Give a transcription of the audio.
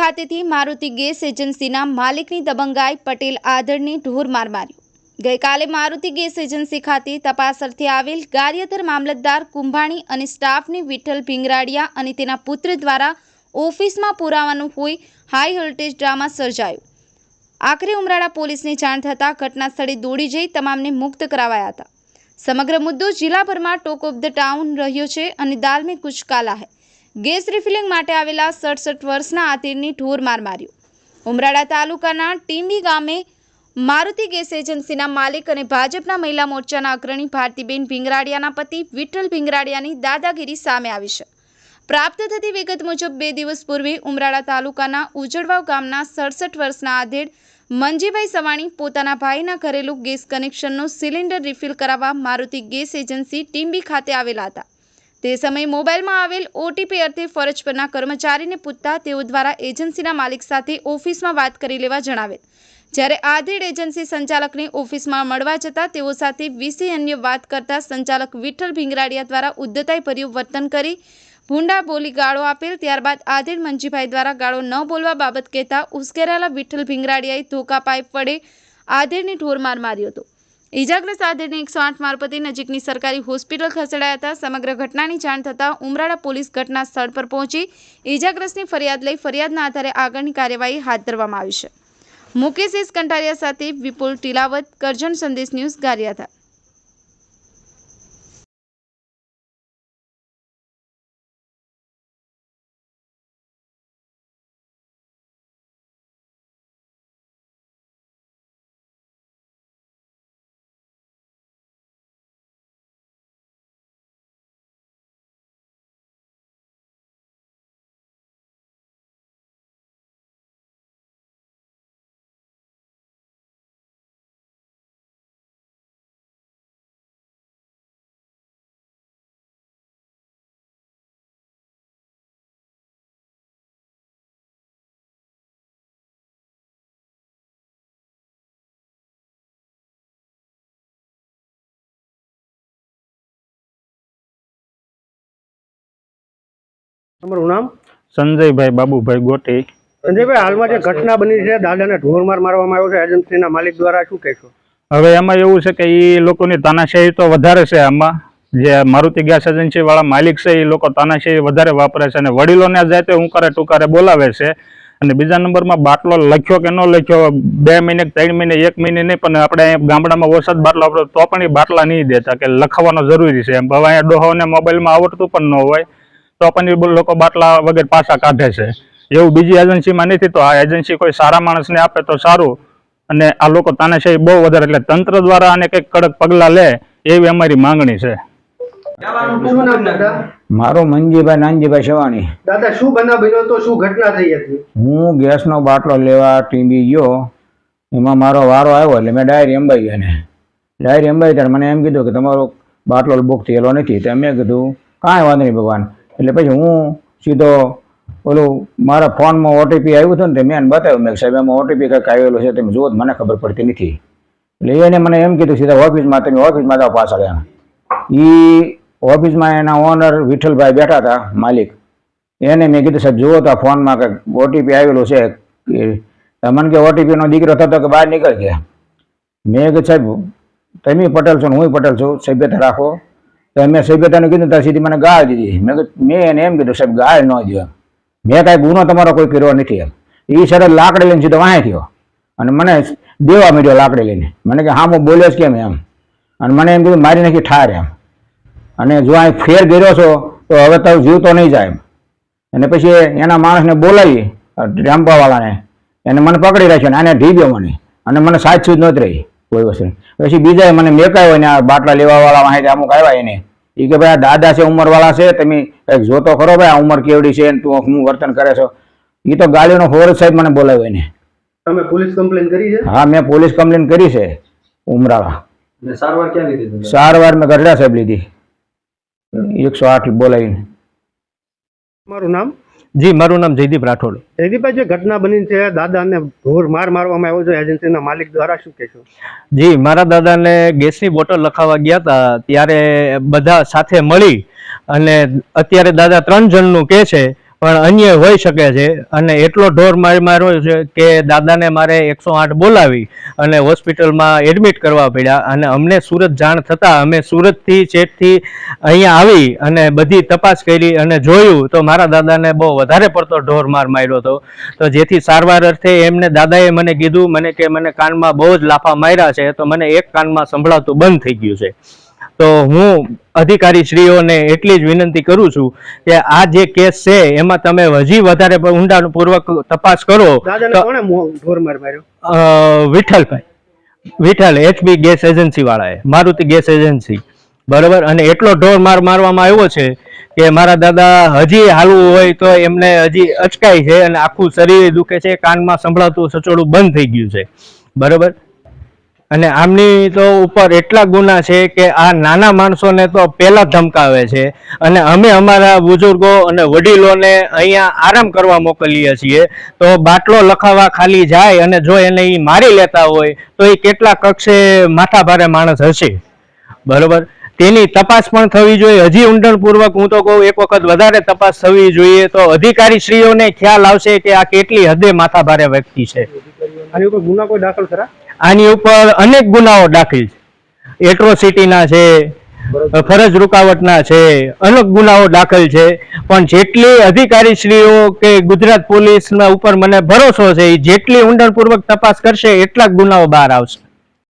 ખાતેથી મારુતિ ગેસ એજન્સીના માલિકની દબંગાઈ પટેલ આદરની ઢોર માર માર્યો. ગઈકાલે મારુતિ ગેસ એજન્સી ખાતે તપાસ અર્થે આવેલ ગારિયાધર મામલતદાર કુંભાણી અને સ્ટાફને વિઠ્ઠલ ભીંગરાડિયા અને તેના પુત્ર દ્વારા ઓફિસમાં પુરાવાનું હોય હાઈ વોલ્ટેજ ડ્રામા સર્જાયો. આખરે ઉમરાળા પોલીસને જાણ થતાં ઘટના સ્થળે દોડી જઈ તમામને મુક્ત કરાવાયા હતા. સમગ્ર મુદ્દો જિલ્લાભરમાં ટોક ઓફ ધ ટાઉન રહ્યો છે અને દાલ મેં કુછ કાલા હૈ. ગેસ રિફિલિંગ માટે આવેલા સડસઠ વર્ષના આતીરની ઢોર માર માર્યો. ઉમરાળા તાલુકાના ટીંબી ગામે મારુતિ ગેસ એજન્સીના માલિક અને ભાજપના મહિલા મોરચાના અગ્રણી ભારતીબેન ભીંગરાડિયાના પતિ વિઠ્ઠલ ભીંગરાડિયાની દાદાગીરી સામે આવી છે. પ્રાપ્ત થતી વિગત મુજબ બે દિવસ પૂર્વે ઉમરાળા તાલુકાના ઉજળવાવ ગામના સડસઠ વર્ષના આધેડ મંજીભાઈ સવાણી પોતાના ભાઈના ઘરેલું ગેસ કનેક્શનનો સિલિન્ડર રિફિલ કરાવવા મારુતિ ગેસ એજન્સી ટીંબી ખાતે આવેલા હતા. તે સમયે મોબાઈલમાં આવેલ ઓટીપી અર્થે ફરજ પરના કર્મચારીને પૂછતા તેઓ દ્વારા એજન્સીના માલિક સાથે ઓફિસમાં વાત કરી લેવા જણાવેલ. જ્યારે આધેડ એજન્સી સંચાલકને ઓફિસમાં મળવા જતાં તેઓ સાથે વિશે અન્ય વાત કરતા સંચાલક વિઠ્ઠલ ભીંગરાડિયા દ્વારા ઉદ્ધતાઈભર્યું વર્તન કરી ભૂંડા બોલી ગાળો આપેલ. ત્યારબાદ આધેડ મંજીભાઈ દ્વારા ગાળો ન બોલવા બાબત કહેતા ઉશ્કેરાયેલા વિઠ્ઠલ ભીંગરાડિયાએ ધોકા પાઇપ વડે આધેડને ઢોરમાર માર્યો હતો. ઇજાગ્રસ્ત આધેડને એકસો આઠ મારફતે નજીકની સરકારી હોસ્પિટલ ખસેડાયા હતા. સમગ્ર ઘટનાની જાણ થતાં ઉમરાળા પોલીસ ઘટના સ્થળ પર પહોંચી ઇજાગ્રસ્તની ફરિયાદ લઈ ફરિયાદના આધારે આગળની કાર્યવાહી હાથ ધરવામાં આવી છે. મુકેશ એસ કંટારિયા સાથે વિપુલ ટીલાવત, કરજણ સંદેશ ન્યૂઝ ગારિયાધાર. તમારું નામ? સંજયભાઈ બાબુભાઈ ગોટી. સંજયભાઈ હાલમાં જે ઘટના બની છે દાદાને ઢોરમાર મારવામાં આવ્યો છે એજન્સીના માલિક દ્વારા શું કહેશો? હવે એમાં એવું છે કે એ લોકોની તાનાશાહી તો વધારે છે આમાં. જે મારુતિ ગેસ એજન્સી વાળા માલિક છે એ લોકો તાનાશાહી વધારે વાપરે છે અને વડીલોને જાય તે કરે ટુકારે બોલાવે છે. અને બીજા નંબરમાં બાટલો લખ્યો કે ન લખ્યો બે મહિને ત્રણ મહિને એક મહિને નહીં પણ આપણે અહીંયા ગામડામાં વરસાદ બાટલો આપણે તો પણ એ બાટલા નહીં દેતા કે લખાવવાનો જરૂરી છે. એમ હવે અહીંયા ડોહોને મોબાઈલમાં આવડતું પણ ન હોય. તો પણ એ લોકો બાટલા વગર પાછા કાઢે છે. એવું બીજી એજન્સીમાં નથી તો આ એજન્સી કોઈ સારા માણસને આપે તો સારું. અને આ લોકો તાનાશાહી બહુ વધારે એટલે તંત્ર દ્વારા આને કંઈક કડક પગલાં લે એવી અમારી માંગણી છે. મારો મંજીભાઈ નાનજીભાઈ સવાણી દાદા શું બનાવ બન્યો તો શું ઘટના થઈ હતી? હું ગેસનો બાટલો લેવા ટીંબી ગયો. એમાં મારો વારો આવ્યો એટલે મેં ડાયરી અંબાઈ ગયા ને ડાયરી અંબાઈ ત્યારે મને એમ કીધું કે તમારો બાટલો બુક થયેલો નથી. તો મેં કીધું કાંઈ વાંધો નહીં ભગવાન. એટલે પછી હું સીધો ઓલું મારા ફોનમાં ઓટીપી આવ્યું હતું ને તે મેં બતાવ્યું. મેં સાહેબ એમાં ઓટીપી કંઈક આવેલો છે તમે જુઓ મને ખબર પડતી નથી. એટલે એને મને એમ કીધું, સીધા ઓફિસમાં, તમે ઓફિસમાં જાઓ પાછળ એમ. એ ઓફિસમાં એના ઓનર વિઠ્ઠલભાઈ બેઠા હતા, માલિક. એને મેં કીધું, સાહેબ, જુઓ તો આ ફોનમાં કંઈક ઓટીપી આવેલો છે. કે મને કે ઓટીપીનો દીકરો થતો કે બહાર નીકળ ગયા મેં કીધું, સાહેબ, તમે પટેલ છો ને હું પટેલ છું. સભ્યતા રાખો. તો મેં સભ્યતાનું કીધું ત્યાં સીધી મને ગાળ દીધી. મેં મેં એને એમ કીધું, સાહેબ, ગાળ ન દો એમ મેં કાંઈ ગુનો તમારો કોઈ કર્યો નથી એમ. એ સરસ લાકડી લઈને સીધો વાંહે થયો. અને મને દેવા મળ્યો લાકડી લઈને. મને કે, હા, હું બોલ્યો જ કેમ એમ? અને મને એમ કીધું, મારી નાખી ઠાર એમ. અને જો અહીં ફેર ગયો છો, તો હવે તો જીવ તો નહીં જાય એમ. અને પછી એના માણસને બોલાવી રામપાવાળાને એને મને પકડી રાખ્યો અને આને ઢીબ્યો મને. અને મને સાચ સૂજ નહોતી રહી કોઈ વસ્તુ પછી બીજા મને મેકાયો ને આ બાટલા લેવાવાળા માહિતી અમુક આવ્યા એને. એ કે ભાઈ આ દાદા છે ઉંમરવાળા છે તમે કંઈક જોતો ખરો ભાઈ આ ઉંમર કેવડી છે ને તું હું વર્તન કરે છો. એ તો ગાડીનો ફોરજ સાહેબ મને બોલાવ્યો એને. તમે પોલીસ કમ્પ્લેન કરી છે? હા મેં પોલીસ કમ્પ્લેન કરી છે ઉમરાળા. સારવાર ક્યાં લીધી સારવાર મેં ગઢડા સાહેબ લીધી. એકસો આઠ બોલાવીને. મારું નામ જી મારું નામ જયદીપ રાઠોડ. જયદીપભાઈ જે ઘટના બની છે દાદાને ઢોર માર મારવામાં આવ્યો છે એજન્સીના માલિક દ્વારા શું કહેશો? જી મારા દાદાને ગેસની બોટલ લખાવા ગયા હતા ત્યારે બધા સાથે મળી અને અત્યારે દાદા ત્રણ જણનું કહે છે પણ અન્ય હોઈ શકે છે અને એટલો ઢોર મારી માર્યો છે કે દાદાને મારે એકસો આઠ બોલાવી અને હોસ્પિટલમાં એડમિટ કરવા પડ્યા અને અમને સુરત જાણ થતાં અમે સુરતથી ચેટથી અહીંયા આવી અને બધી તપાસ કરી અને જોયું તો મારા દાદાને બહુ વધારે પડતો ઢોર માર માર્યો હતો. તો જેથી સારવાર અર્થે એમને દાદાએ મને કીધું, મને કે મને કાનમાં બહુ જ લાફા માર્યા છે, તો મને એક કાનમાં સંભળાતું બંધ થઈ ગયું છે. તો હું અધિકારી શ્રીઓને એટલી જ વિનંતી કરું છું કે આ જે કેસ છે એમાં તમે હજી વધારે ઊંડાણપૂર્વક તપાસ કરો. Vitthalbhai. Vitthal HB gas agency વાળાએ મારુતિ ગેસ એજન્સી. બરોબર? અને એટલો ઢોર માર મારવામાં આવ્યો છે કે મારા દાદા હજી હાલવું હોય તો એમને હજી અચકાય છે અને આખું શરીર દુખે છે કાનમાં સંભળાતું સચોડું બંધ થઈ ગયું છે. બરોબર? અને આમની તો ઉપર એટલા ગુના છે કે આ નાના માણસોને તો પહેલા ધમકાવે છે. અને અમે અમારા બુઝુર્ગો અને વડીલોને અહીંયા આરામ કરવા મોકલીએ છીએ. તો બાટલો લખાવા ખાલી જાય અને જો એને એ મારી લેતા હોય, તો એ કેટલા કક્ષે માથાભારે માણસ હશે? બરોબર? તેની તપાસ પણ થવી જોઈએ. હજી ઊંડાણપૂર્વક હું તો કહું, એક વખત વધારે તપાસ થવી જોઈએ તો અધિકારી શ્રીઓને ખ્યાલ આવશે કે આ કેટલી હદે માથાભારે વ્યક્તિ છે. આની ઉપર ગુના કોઈ દાખલ ખરા? આની ઉપર અનેક ગુનાઓ દાખલ છે. એટ્રોસિટીના છે ફરજ રૂકાવટના છે અનેક ગુનાઓ દાખલ છે. પણ જેટલી અધિકારીશ્રીઓ કે ગુજરાત પોલીસના ઉપર મને ભરોસો છે એ જેટલી ઊંડાણપૂર્વક તપાસ કરશે એટલા જ ગુનાઓ બહાર આવશે.